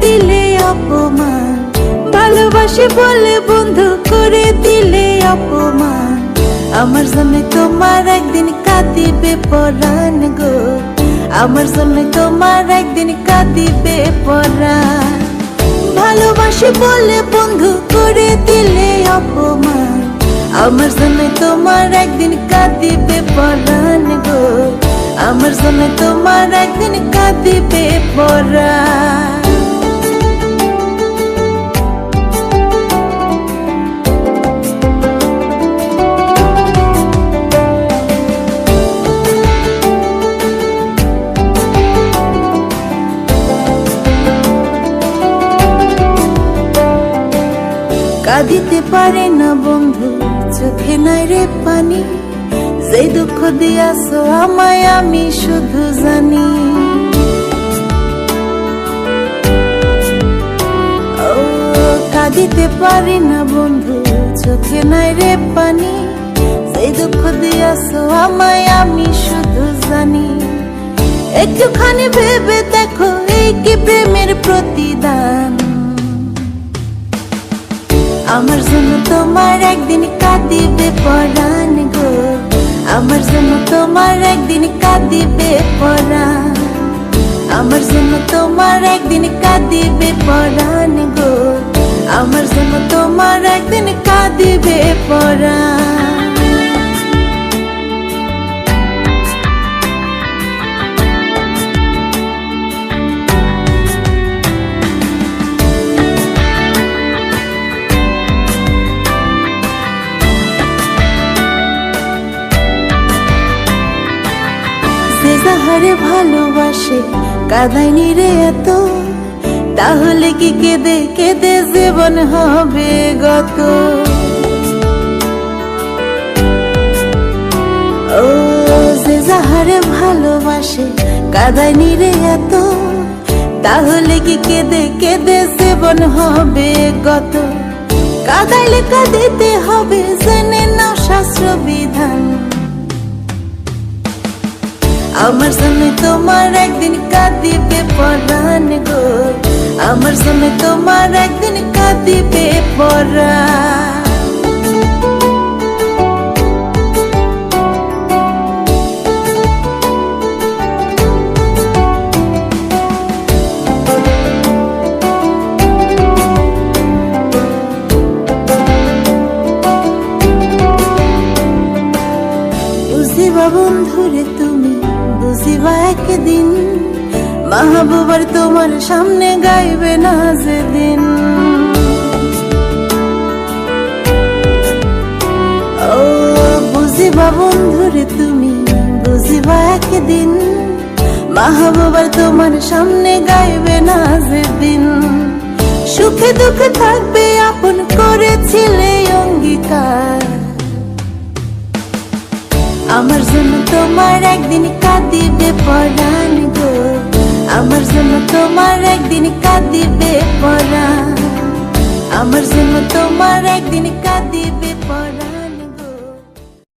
দিলে অপমান। ভালোবাসি বলে বন্ধু করে দিলে অপমান। আমার জন্য তোমার একদিন কাঁদিবে পরাণ গো। আমার জন্য তোমার একদিন কাঁদিবে পরাণ। ভালোবাসি বলে বন্ধু করে দিলে অপমান। আমার জন্য তোমার একদিন কাঁদিবে পরাণ। আমার জন্য তোমার একদিন কাঁদিবে পরাণ কাঁদিতে পারে না বন্ধু চোখে নাই রে পানি যে দুঃখ দিয়াছ আমায় আমি শুধু জানি। কাঁদিতে পারি না বন্ধু, চোখে নাই রে পানি। যে দুঃখ দিয়াছ আমায় আমি শুধু জানি। একটুখানি ভেবে দেখো, এই কি প্রেমের প্রতিদান? আমার জন্য তোমার একদিন কাঁদিবে পরাণ গো। আমার জন্য তোমার একদিন কাঁদিবে পড়া। আমার জন্য তোমার একদিন কাঁদিবে পড়ান গো। আমার জন্য তোমার একদিন কাঁদিবে পরাণ যে যাহারে ভালোবাসে কাদাইনি রে এত। তাহলে কি কেঁদে কেঁদে জীবন হবে গত? যাহারে ভালোবাসে কাদাইনি রে এত। তাহলে কি কেঁদে কেঁদে জীবন হবে গত? কাদাইলে কাঁদিতে হবে, জেনে না শাস্ত্র বিধান। আমার জন্য তোমার একদিন কাঁদিবে পরাণ গো। আমার জন্য তোমার একদিন কাঁদিবে পরাণ। বন্ধুরে, তুমি বুঝিবা একদিন তোমার সামনে গাইবে না যেদিন। ও বুঝিবা বন্ধুরে তুমি, বুঝিবা একদিন, মাহবুবার তোমার সামনে গাইবে না আমার জন্য তোমার একদিন কাঁদিবে পরাণ গো। আমার জন্য তোমার একদিন কাঁদিবে পরাণ। আমার জন্য তোমার একদিন কাঁদিবে